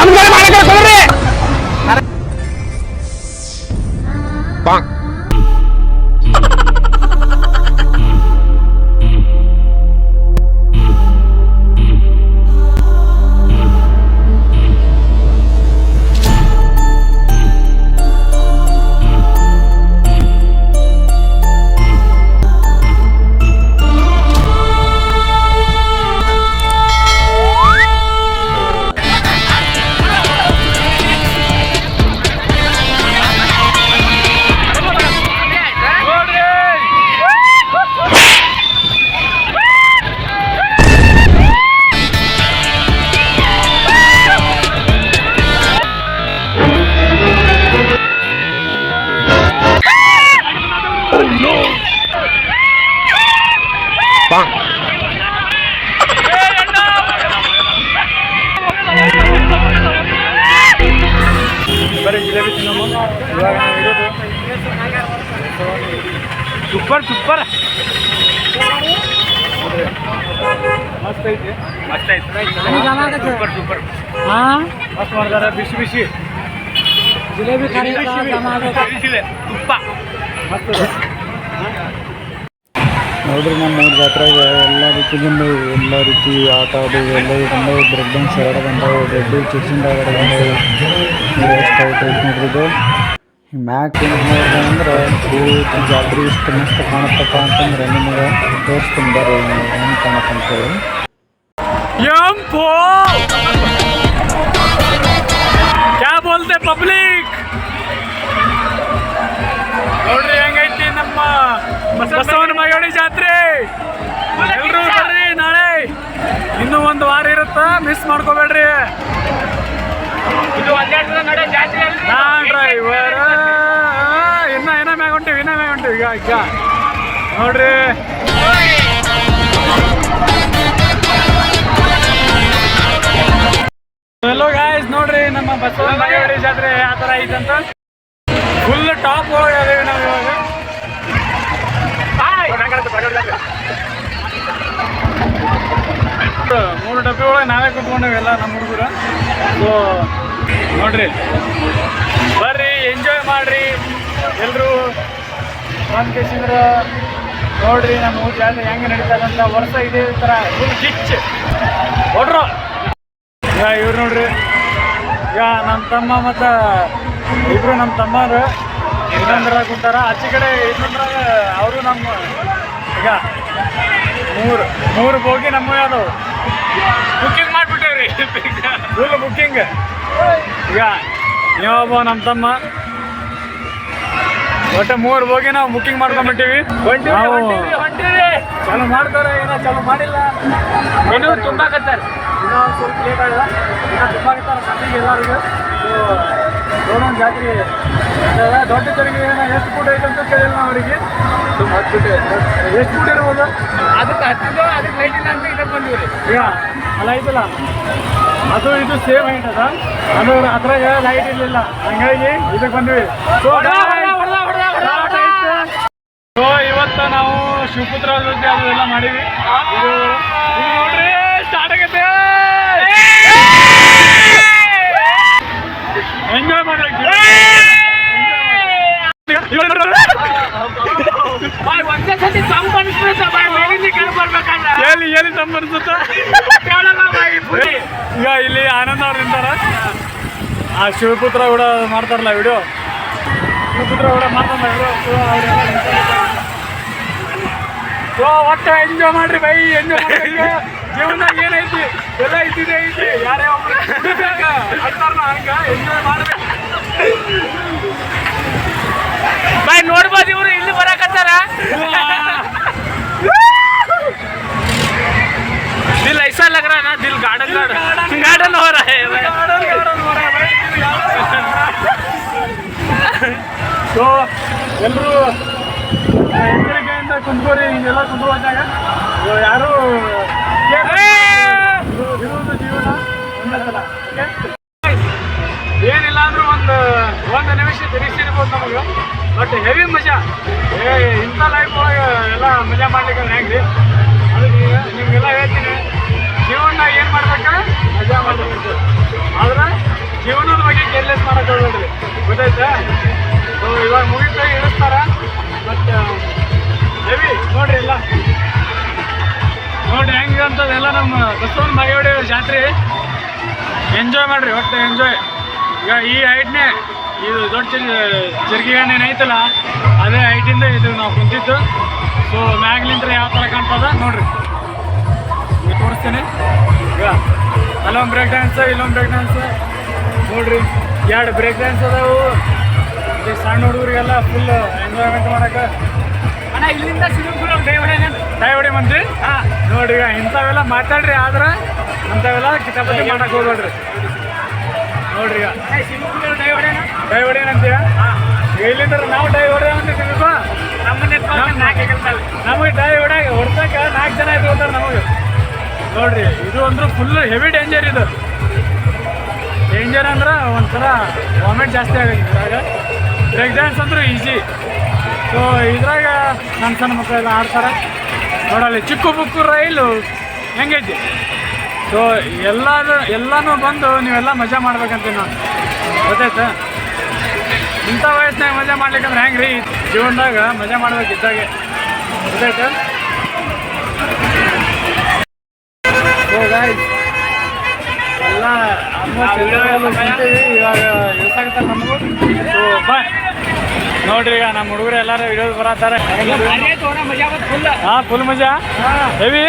ನಮ್ಗೆ ಮಾಡ್ತಾರೆ ಬರೀ ಜಿಲೇಬಿ ತಿನ್ನಮ್ಮ ಇವಾಗ ಇರೋದು ಸೂಪರ್ ಸೂಪರ್ ಮಸ್ತ್ ಐತೆ. ಮಸ್ತ್ ಐತೆ ಸೂಪರ್ ಸೂಪರ್ ಹಾಂ? ಮಸ್ತ್ ಮಾಡ್ತಾರೆ ಬಿಸಿ ಬಿಸಿ. ಜಿಲೇಬಿ ಖಾರಿ ಬಿಸಿದೆ ತುಪ್ಪ. ಮಸ್ತ್ ನೋಡ್ರಿ ನಮ್ಮ ಜಾತ್ರೆಗೆ ಎಲ್ಲ ರೀತಿಯಿಂದ ಎಲ್ಲ ರೀತಿ ಆಟ ಆಡೋದು ಎಲ್ಲ ಬಂದವು ಬ್ರೆಡ್ ಡ್ಯಾನ್ಸ್ ಎರಡು ಬಂದವು ರೆಡ್ಡಿ ಚಿಕ್ಸಿಂದ ಎರಡು ಬಂದವು ಇದು ಮ್ಯಾಕ್ ಏನು ಅಂದ್ರೆ ಪೂರ್ತಿ ಜಾತ್ರೆ ಇಷ್ಟು ಮಸ್ತ್ ಕಾಣತ್ತಪ್ಪ ಅಂತಂದ್ರೆ ನಿಮಗೆ ತೋರಿಸ್ತೀನಿ ಬರ್ರಿ, ಹೆಂಗೆ ಕಾಣತ್ತಂತೇಳಿ ಕ್ಯಾ ಬೋಲ್ತೆ ಪಬ್ಲಿಕ್ ನೋಡ್ರಿ ಹೆಂಗೈತಿ ನಮ್ಮ ಬಸವನ ಮಗಳಿ ಜಾತ್ರೆ. ಎಲ್ಲರೂ ಬರ್ರಿ ನಾಳೆ. ಇನ್ನೂ ಒಂದು ವಾರ ಇರುತ್ತ? ಮಿಸ್ ಮಾಡ್ಕೋಬೇಡ್ರಿ. ನಾ ಡ್ರೈವರ್ ಇನ್ನ ಏನ ಮ್ಯಾಗ ಹೊಂಟಿವಿ ಇನ್ನ ಮ್ಯಾಗ ಹೊಂಟಿವಿ. ಈಗ ಈಗ. ನೋಡ್ರಿ. ಹಲೋ ಗಾಯ್ಸ್ ನೋಡ್ರಿ ನಮ್ಮ ಬಸವನ ಮಗಳಿ ಜಾತ್ರೆ ಯಾವ ಥರ ಐತಂತ? ಫುಲ್ ಟಾಪ್ ಹೋಗಿದೇವೆ ನಾವು ಇವಾಗ. ಮೂರು ಡಬ್ಬಿ ಒಳಗೆ ನಾವೇ ಕುತ್ಕೊಂಡೇವೆ ಎಲ್ಲ ನಮ್ಮ ಹುಡುಗರು. ಸೊ ನೋಡ್ರಿ. ಬರ್ರಿ ಎಂಜಾಯ್ ಮಾಡ್ರಿ. ಎಲ್ಲರೂ ಒಂದು ಕೇಸಿಂದ್ರ ನೋಡ್ರಿ, ನಮ್ಮ ಊರು ಜಾತ್ರೆ ಹೆಂಗೆ ನಡೀತದಂತ ವರ್ಷ ಇದೇ ಥರ ಫುಲ್ ಕಿಚ್ ಹೊಡ್ರು. ಈಗ ಇವ್ರು ನೋಡ್ರಿ. ಈಗ ನಮ್ಮ ತಮ್ಮ ಮತ್ತು ಇಬ್ಬರು ನಮ್ಮ ತಮ್ಮರು. ಇನ್ನೊಂದ್ರಾಗ ಕುಂತಾರ ಆಚೆ ಕಡೆ ಇನ್ನೊಂದ್ರಾಗ ಅವರು ನಮ್ಮ ಈಗ ಮೂರು ಮೂರು ಬೋಗಿ ನಮ್ಮ ಯಾವ್ದವು ಬುಕ್ಕಿಂಗ್ ಮಾಡಿಬಿಟ್ಟೇವ್ರಿ. ಫುಲ್ ಬುಕ್ಕಿಂಗ್ ಈಗ ನೀವೊಬ್ಬ ನಮ್ಮ ತಮ್ಮ. ಒಟ್ಟು ಮೂರು ಬೋಗಿ ನಾವು ಬುಕ್ಕಿಂಗ್ ಮಾಡ್ಕೊಂಡ್ಬಿಟ್ಟಿವಿ. ನಾವು ಚಾಲು ಮಾಡ್ತಾರೆ ಏನೋ ಚಾಲು ಮಾಡಿಲ್ಲ. ಇನ್ನೂ ತುಂಬಾಕತ್ತಾರೆ ಇನ್ನೂ ಸ್ವಲ್ಪ ಲೇಟ್ ಆಗಿದೆ. ಇನ್ನೂ ತುಂಬಾಕತ್ತಾರ ಎಲ್ಲರಿಗೂ. ನೋಡೋಣ ಜಾತ್ರೆ. ದೊಡ್ಡ ತೆರಿಗೆ ಏನ ಎಷ್ಟು ಫುಟ್ ಐತೆ ಅಂತ ಕೇಳಿಲ್ಲ ನಾವು ಅವರಿಗೆ. ಹತ್ತು ಫುಟ್ ಎಷ್ಟು ಫುಟ್ ಇರ್ಬೋದು? ಅದಕ್ಕೆ ಹತ್ತಿದ್ದು ಅದಕ್ಕೆ ಲೈಟ್ ಇಲ್ಲ ಅಂತ ಇದಕ್ಕೆ ಬಂದಿವಿ ಈಗ ಅಲ್ಲ ಐತಲ್ಲ. ಅದು ಇದು ಸೇಮ್ ಹೈಟ್ ಅದ. ಅದು ಅದ್ರಾಗ ಲೈಟ್ ಇರಲಿಲ್ಲ. ಹಂಗಾಗಿ ಇದಕ್ಕೆ ಬಂದ್ವಿ. ಸೊ ಇವತ್ತು ನಾವು ಶಿವಪುತ್ರ ಜೊತೆ ಅದು ಎಲ್ಲ ಮಾಡೀವಿ ಇದು ಇದು ನೋಡ್ರಿ ಸ್ಟಾರ್ಟ್ ಆಗೈತೆ ಎಂಜಾಯ್ ಮಾಡಕ್ಕೆ ಎಲ್ಲಿ ಎಲ್ಲಿ ಈಗ ಇಲ್ಲಿ ಆನಂದ ಅವ್ರು ನಿಂತಾರ. ಆ ಶಿವಪುತ್ರ ಕೂಡ ಮಾಡ್ತಾರಲ್ಲ ವಿಡಿಯೋ ಶಿವಪುತ್ರ ಕೂಡ ಮಾಡ್ತಾರಲ್ಲ ವಿಡಿಯೋ ಒಟ್ಟು ಎಂಜಾಯ್ ಮಾಡ್ರಿ ಬೈ ಎಂಜಾಯ್ ಮಾಡ್ರಿ ಜೀವನ ಏನೈತಿ? ಎಲ್ಲ ಇದ್ದಿದೆ ಐತಿ. ಯಾರೇ ಹಂಗ ಎಂಜಾಯ್ ಮಾಡ್ಬೇಕು. ಬಾಯ್ ನೋಡ್ಬೋದು ಇವರು ಇಲ್ಲಿ ಬರಕತ್ತಾರ? ದಿಲ್ ಐಸಾ ಲಗ್ ನಾ ದಿಲ್ ಗಾರ್ಡನ್ ಗಾರ್ಡನ್. ಗಾರ್ಡನ್ ಹೋ ರಹ ಸೊ ಎಲ್ಲರೂ ಎಚ್ಚರಿಕೆಯಿಂದ ಕುಂತ್ಕೋರಿ ಹಿಂಗೆಲ್ಲ ಕುಂತ್ಕೊಂಡಾಗ ಯಾರು ಇರುವುದು ಜೀವನ ಓಕೆ ಒಂದು ನಿಮಿಷ ತಿರುಗಿಸಿರ್ಬೋದು ನಮಗೆ. ಬಟ್ ಹೆವಿ ಮಜಾ. ಏ, ಇಂಥ ಲೈಫ್ ಒಳಗೆ ಎಲ್ಲ ಮಜಾ ಮಾಡ್ಲಿಕ್ಕೆ ಹೆಂಗ್ರಿ? ಅದಕ್ಕೆ ನಿಮಗೆಲ್ಲ ಹೇಳ್ತೀನಿ. ಜೀವನ ಏನು ಮಾಡ್ಬೇಕು? ಮಜಾ ಮಾಡಬೇಕು. ಆದ್ರೆ ಜೀವನದ ಬಗ್ಗೆ ಕೇರ್ಲೆಸ್ ಮಾಡೋಕೆ ಹೋಗ್ಬೇಡ್ರಿ. ಗೊತ್ತಾಯ್ತಾ? ಸೊ ಇವಾಗ ಮುಗಿತ ಇಳಿಸ್ತಾರ. ಬಟ್ ಹೆವಿ ನೋಡ್ರಿ ಎಲ್ಲ. ನೋಡ್ರಿ ಹೆಂಗೆ ಅಂತದೆಲ್ಲ ನಮ್ಮ ಬಸವನ ಬಾಗೇವಾಡಿ ಜಾತ್ರೆ. ಎಂಜಾಯ್ ಮಾಡ್ರಿ, ಒಟ್ಟು ಎಂಜಾಯ್ ಈಗ ಈ ಹೈಟ್ನೇ ಇದು ದೊಡ್ಡ ಜರ್ಗಿಗಾನೆ ಐತಲ್ಲ ಅದೇ ಹೈಟಿಂದ ಇದು ನಾವು ಕುಂತಿದ್ದು. ಸೊ ಮ್ಯಾಗ್ಲಿಂತ್ರ ಯಾವ ಥರ ಕಾಣ್ತದ ನೋಡ್ರಿ. ತೋರಿಸ್ತೇನೆ ತೋರಿಸ್ತೀನಿ. ಈಗ ಅಲ್ಲೊಂದು ಬ್ರೇಕ್ ಡ್ಯಾನ್ಸ್ ಇಲ್ಲೊಂದು ಬ್ರೇಕ್ ಡ್ಯಾನ್ಸ್ ನೋಡ್ರಿ ಎರಡು ಬ್ರೇಕ್ ಡ್ಯಾನ್ಸ್ ಅದಾವು. ಸಣ್ಣ ಹುಡುಗರಿಗೆಲ್ಲ ಫುಲ್ ಎಂಜಾಯ್ಮೆಂಟ್ ಮಾಡೋಕೆ. ಅಣ್ಣ ಇಲ್ಲಿಂದ ದಯವಿಡಿ ಮಂತ್ರಿ ನೋಡ್ರಿ ಈಗ ಇಂಥವೆಲ್ಲ ಮಾತಾಡ್ರಿ ಆದ್ರೆ ಅಂಥವೆಲ್ಲ ಕಿತಾಪತಿ ಮಾಡೋಕೆ ಹೋಗ್ಬೇಡ್ರಿ. ನೋಡ್ರಿ ಡೈ ಏನಂತೀಯ? ಈಗ ಇಲ್ಲಿಂದ ನಾವು ಡೈವರ್ಡ್ ಅಂತೀವಿ ನಮಗೆ ಆಗಿ ಹೊಡ್ಸಕ್ಕೆ ನಾಲ್ಕು ಜನ ಇಟ್ಕೊತಾರೆ ನಮಗೆ. ನೋಡ್ರಿ ಇದು ಅಂದ್ರೆ ಫುಲ್ ಹೆವಿ ಡೇಂಜರ್ ಇದು. ಡೇಂಜರ್ ಅಂದ್ರೆ ಒಂಥರ ವಾಮಿಟ್ ಜಾಸ್ತಿ ಆಗುತ್ತೆ ಇದ್ರಾಗ. ಬ್ರೇಕ್ ಡ್ಯಾನ್ಸ್ ಅಂದ್ರೆ ಈಸಿ ಸೊ ಇದ್ರಾಗ ನನ್ನ ಸಣ್ಣ ಮಕ್ಕಳೆಲ್ಲ ಆಡ್ತಾರೆ. ನೋಡಲ್ಲಿ ಚಿಕ್ಕ ಬುಕ್ಕು ರೈಲು ಹೆಂಗೈತಿ? ಸೊ ಎಲ್ಲರೂ ಎಲ್ಲನೂ ಬಂದು ನೀವೆಲ್ಲ ಮಜಾ ಮಾಡ್ಬೇಕಂತೀನಿ ನಾನು ಗೊತ್ತಾಯ್ತಾ? ಇಂಥ ವಯಸ್ಸಿನಾಗ ಮಜಾ ಮಾಡ್ಲಿಕ್ಕಂದ್ರೆ ಹೆಂಗೆ ರೀ ಜೀವನದಾಗ ಮಜಾ ಮಾಡ್ಬೇಕು ಇದ್ದಾಗೆ ಗೊತ್ತಾಯ್ತಾ ಎಲ್ಲ ಆಲ್ಮೋಸ್ಟ್ ಇವಾಗ ಇವಾಗ ನಮಗೂ. ಸೊ ಬಾಯ್ ನೋಡ್ರಿ ಈಗ ನಮ್ಮ ಹುಡುಗರು ಎಲ್ಲಾರು ವಿಡಿಯೋ ಬರತ್ತಾರೆ. ಹಾ ಫುಲ್ ಮಜಾ? ಹೆವಿ?